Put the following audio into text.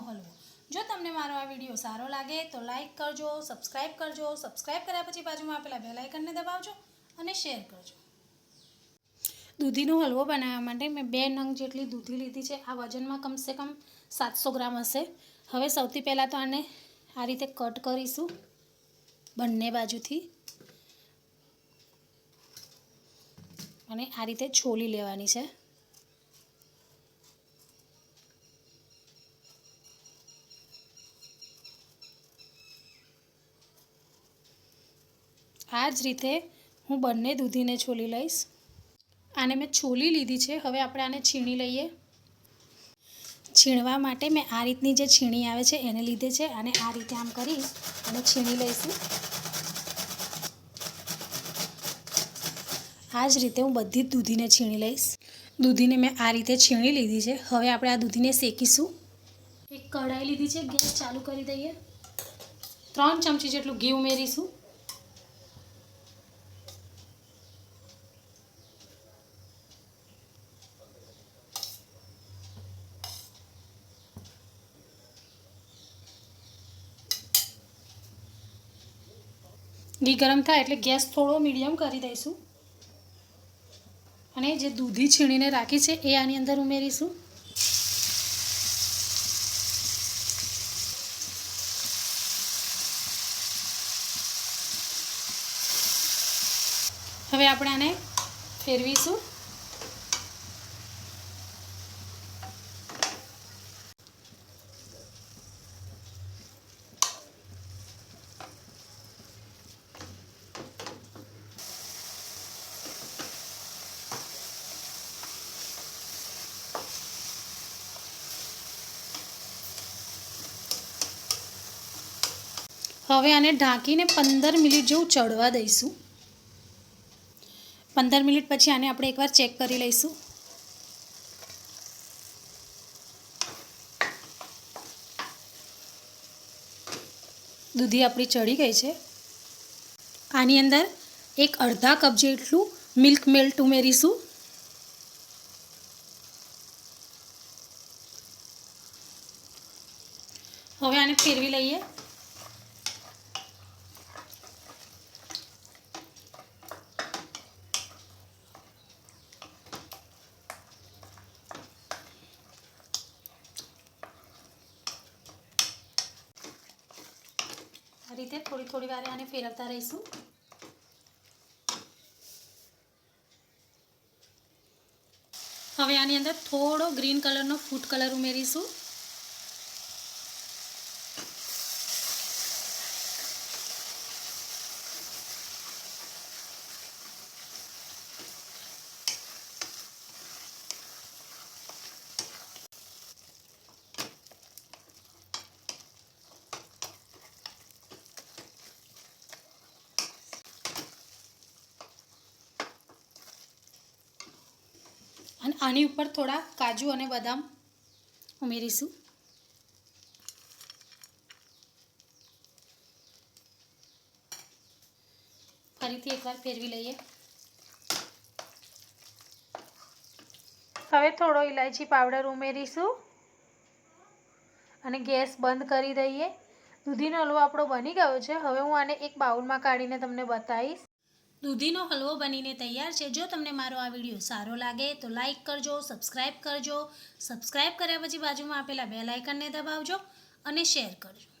હલવો. જો તમને મારો આ વીડિયો સારો લાગે તો લાઈક કરજો, સબસ્ક્રાઇબ કરજો, સબસ્ક્રાઇબ કર્યા પછી બાજુમાં આપેલા બેલ આઇકનને દબાવજો અને શેર કરજો. દૂધીનો હલવો બનાવવા માટે મેં બે નંગ જેટલી દૂધી લીધી છે. આ વજનમાં કમસે કમ સાતસો ગ્રામ હશે. હવે સૌથી પહેલાં તો આને આ રીતે કટ કરીશું બંને બાજુથી. અને આ રીતે છોલી લેવાની છે. આ જ રીતે હું બંને દૂધીને છોલી લઈશ. આને મેં છોલી લીધી છે. હવે આપણે આને છીણી લઈએ. છીણવા માટે મેં આ રીતની જે છીણી આવે છે એને લીધે છે. અને આ રીતે આમ કરી અને છીણી લઈશું. આ જ રીતે હું બધી જ દૂધીને છીણી લઈશ. દૂધીને મેં આ રીતે છીણી લીધી છે. હવે આપણે આ દૂધીને શેકીશું. એક કઢાઈ લીધી છે. ગેસ ચાલુ કરી દઈએ. ત્રણ ચમચી જેટલું ઘી ઉમેરીશું. ઘી ગરમ થાય એટલે ગેસ થોડો મીડિયમ કરી દઈશું. અને જે દૂધી છીણીને રાખી છે એ આની અંદર ઉમેરીશું. હવે આપણે આને ફેરવીશું. હવે આને ઢાંકીને પંદર મિનિટ જેવું ચડવા દઈશું. પંદર મિનિટ પછી આને આપણે એકવાર ચેક કરી લઈશું. દૂધી આપણી ચડી ગઈ છે. આની અંદર એક અડધા કપ જેટલું મિલ્ક મેલ્ટ ઉમેરીશું. હવે આને ફેરવી લઈએ. રીતે થોડી થોડી વારે આને ફેરવતા રહીશું. હવે આની અંદર થોડો ગ્રીન કલરનો ફૂડ કલર ઉમેરીશું. અને આની ઉપર થોડા કાજુ અને બદામ ઉમેરીશું. ફરીથી એકવાર ફેરવી લઈએ. હવે થોડો ઇલાયચી પાવડર ઉમેરીશું અને ગેસ બંધ કરી દઈએ. દૂધીનો હલવો આપણો બની ગયો છે. હવે હું આને એક બાઉલમાં કાઢીને તમને બતાવીશ. દૂધીનો હલવો બનીને તૈયાર છે. જો તમને મારો આ વીડિયો સારો લાગે તો લાઈક કરજો સબસ્ક્રાઈબ કરજો. સબસ્ક્રાઈબ કર્યા પછી બાજુમાં આપેલા બે લાઇકનને દબાવજો અને શેર કરજો.